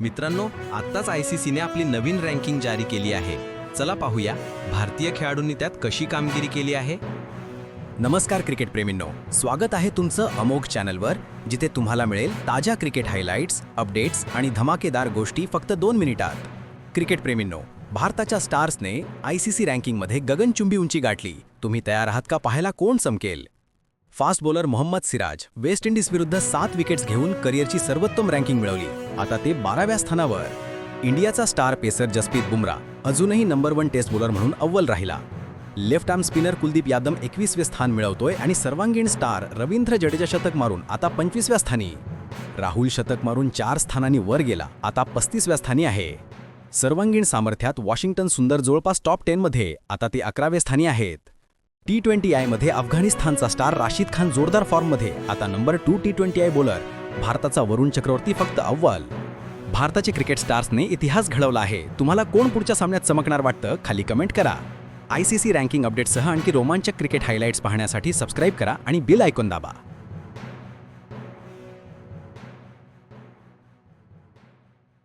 मित्रांनो आत्ताच I C सीने आपली नवीन रँकिंग जारी केली आहे. चला पाहूया भारतीय खेळाडूंनी त्यात कशी कामगिरी केली आहे? नमस्कार क्रिकेट प्रेमींनो स्वागत आहे तुमचं अमोघ चॅनलवर जिथे तुम्हाला मिळेल ताज्या क्रिकेट हायलाइट्स अपडेट्स आणि धमाकेदार गोष्टी फक्त दोन मिनिटात. क्रिकेट प्रेमींनो भारताच्या स्टार्सने आय सी सी रँकिंगमध्ये गगनचुंबी उंची गाठली. तुम्ही तयार आहात का पाहायला कोण चमकेल? Fast bowler Mohammed Siraj West Indies विरुद्ध सात विकेट्स घेऊन करिअरची सर्वोत्तम रँकिंग मिळवली. आता ते बाराव्या स्थानावर. इंडियाचा स्टार पेसर जसप्रीत बुमरा अजूनही नंबर वन टेस्ट बॉलर म्हणून अव्वल राहिला. Left arm spinner Kuldeep Yadav एकवीसवे स्थान मिळवतोय आणि सर्वांगीण स्टार रवींद्र जडेजा शतक मारून आता पंचवीसव्या स्थानी. राहुल शतक मारून चार स्थानांनी वर गेला आता पस्तीसव्या स्थानी आहे. सर्वांगीण सामर्थ्यात वॉशिंग्टन सुंदर जवळपास टॉप टेनमध्ये आता ते अकराव्या स्थानी आहेत. टी ट्वेंटी आयमध्ये अफगाणिस्तानचा स्टार राशीद खान जोरदार फॉर्ममध्ये. आता number two T twenty I bowler भारताचा वरुण चक्रवर्ती फक्त अव्वल. भारताचे क्रिकेट स्टार्सने इतिहास घडवला आहे. तुम्हाला कोण पुढच्या सामन्यात चमकणार वाटतं खाली कमेंट करा. आय सी सी रँकिंग अपडेटसह आणखी रोमांचक क्रिकेट हायलाईट्स पाहण्यासाठी सबस्क्राईब करा आणि बिल ऐकून दाबा.